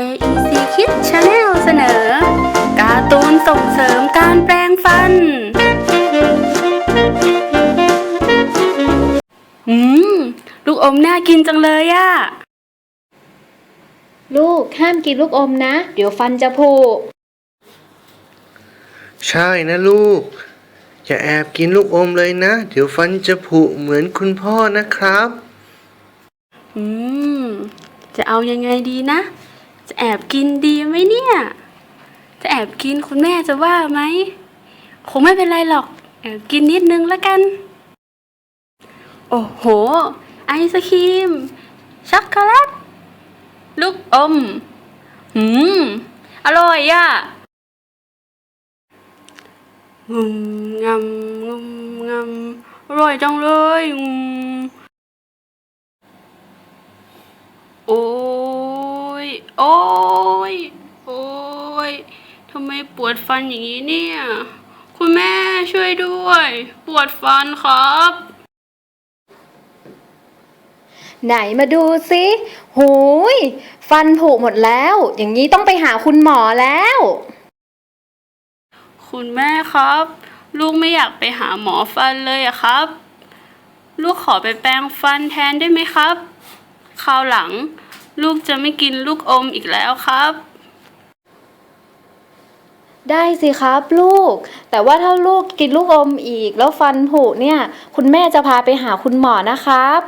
AEC Kids Channel เสนอ การ์ตูนส่งเสริมการแปลงฟัน อืม ลูกอมน่ากินจังเลยอะลูกห้ามกินลูกอมนะ เดี๋ยวฟันจะผุใช่นะลูกจะแอบกินลูกอมเลยนะ เดี๋ยวฟันจะผุเหมือนคุณพ่อนะครับ อืม จะเอายังไงดีนะ จะแอบกินดีไหมเนี่ย จะแอบกินคุณแม่จะว่าไหม คงไม่เป็นไรหรอก แอบกินนิดนึงแล้วกัน โอ้โห ไอศครีม ช็อกโกแลต ลูกอม หืม อร่อยอะ่ะงุมงำงุมงำอร่อยจังเลยงุม โอ้ย โอ้ย โอ้ยทำไมปวดฟันอย่างนี้เนี่ย คุณแม่ช่วยด้วย ปวดฟันครับ ไหนมาดูสิหูย ฟันผุหมดแล้ว อย่างนี้ต้องไปหาคุณหมอแล้ว คุณแม่ครับ ลูกไม่อยากไปหาหมอฟันเลยอะครับ ลูกขอไปแปรงฟันแทนได้ไหมครับ คราวหลัง ลูกจะไม่กินลูกอมอีกแล้วครับ ได้สิครับลูก แต่ว่าถ้าลูกกินลูกอมอีกแล้วฟันผุเนี่ย คุณแม่จะพาไปหาคุณหมอนะครับ